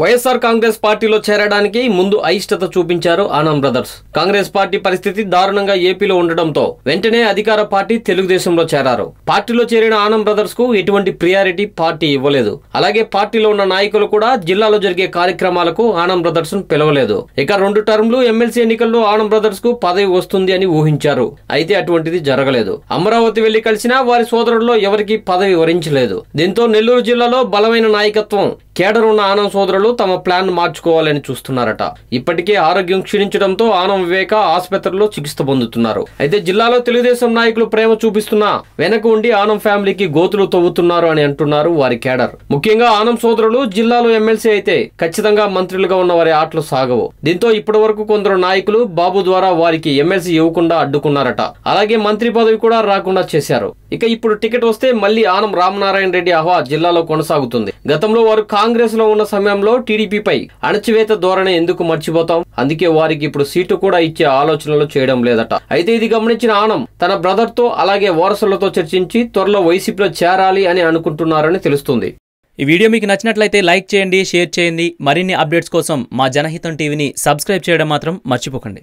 వైఎస్ఆర్ కాంగ్రెస్ పార్టీలో చేరడానికి ముందు అయిష్టత చూపించారు ఆనం బ్రదర్స్. కాంగ్రెస్ పార్టీ పరిస్థితి దారుణంగా ఏపీలో ఉండడంతో వెంటనే అధికార పార్టీ తెలుగుదేశంలో చేరారు. పార్టీలో చేరిన ఆనం బ్రదర్స్కు ఎటువంటి ప్రియారిటీ పార్టీ ఇవ్వలేదు. అలాగే పార్టీలో ఉన్న నాయకులు కూడా జిల్లాలో జరిగే కార్యక్రమాలకు ఆనం బ్రదర్స్ను పిలవలేదు. ఇక రెండు టర్మ్లు ఎమ్మెల్సీ ఎన్నికల్లో ఆనం బ్రదర్స్కు పదవి వస్తుంది అని ఊహించారు. అయితే అటువంటిది జరగలేదు. అమరావతి వెళ్ళి కలిసినా వారి సోదరుల్లో ఎవరికీ పదవి వరించలేదు. దీంతో నెల్లూరు జిల్లాలో బలమైన నాయకత్వం కేడర్ ఉన్న ఆనం సోదరులు తమ ప్లాన్ మార్చుకోవాలని చూస్తున్నారట. ఇప్పటికే ఆరోగ్యం క్షీణించడంతో ఆనం వివేక ఆసుపత్రిలో చికిత్స పొందుతున్నారు. అయితే జిల్లాలో తెలుగుదేశం నాయకులు ప్రేమ చూపిస్తున్నా వెనక ఉండి ఆనం ఫ్యామిలీకి గోతులు తవ్వుతున్నారు అని అంటున్నారు వారి కేడర్. ముఖ్యంగా ఆనం సోదరులు జిల్లాలో ఎమ్మెల్సీ అయితే ఖచ్చితంగా మంత్రులుగా ఉన్న వారి ఆటలు సాగవు. దీంతో ఇప్పటి వరకు కొందరు నాయకులు బాబు ద్వారా వారికి ఎమ్మెల్సీ ఇవ్వకుండా అడ్డుకున్నారట. అలాగే మంత్రి పదవి కూడా రాకుండా చేశారు. ఇక ఇప్పుడు టికెట్ వస్తే మళ్ళీ ఆనం రామనారాయణ రెడ్డి ఆహ్వా జిల్లాలో కొనసాగుతుంది. గతంలో వారు కాంగ్రెస్లో ఉన్న సమయంలో టీడీపీపై అణచివేత ధోరణి ఎందుకు మర్చిపోతాం? అందుకే వారికి ఇప్పుడు సీటు కూడా ఇచ్చే ఆలోచనలు చేయడం లేదట. అయితే ఇది గమనించిన ఆనం తన బ్రదర్తో అలాగే వారసులతో చర్చించి త్వరలో వైసీపీలో చేరాలి అని అనుకుంటున్నారని తెలుస్తుంది. ఈ వీడియో మీకు నచ్చినట్లయితే లైక్ చేయండి షేర్ చేయండి. మరిన్ని అప్డేట్స్ కోసం మా జనహితం టీవీని సబ్స్క్రైబ్ చేయడం మాత్రం మర్చిపోకండి.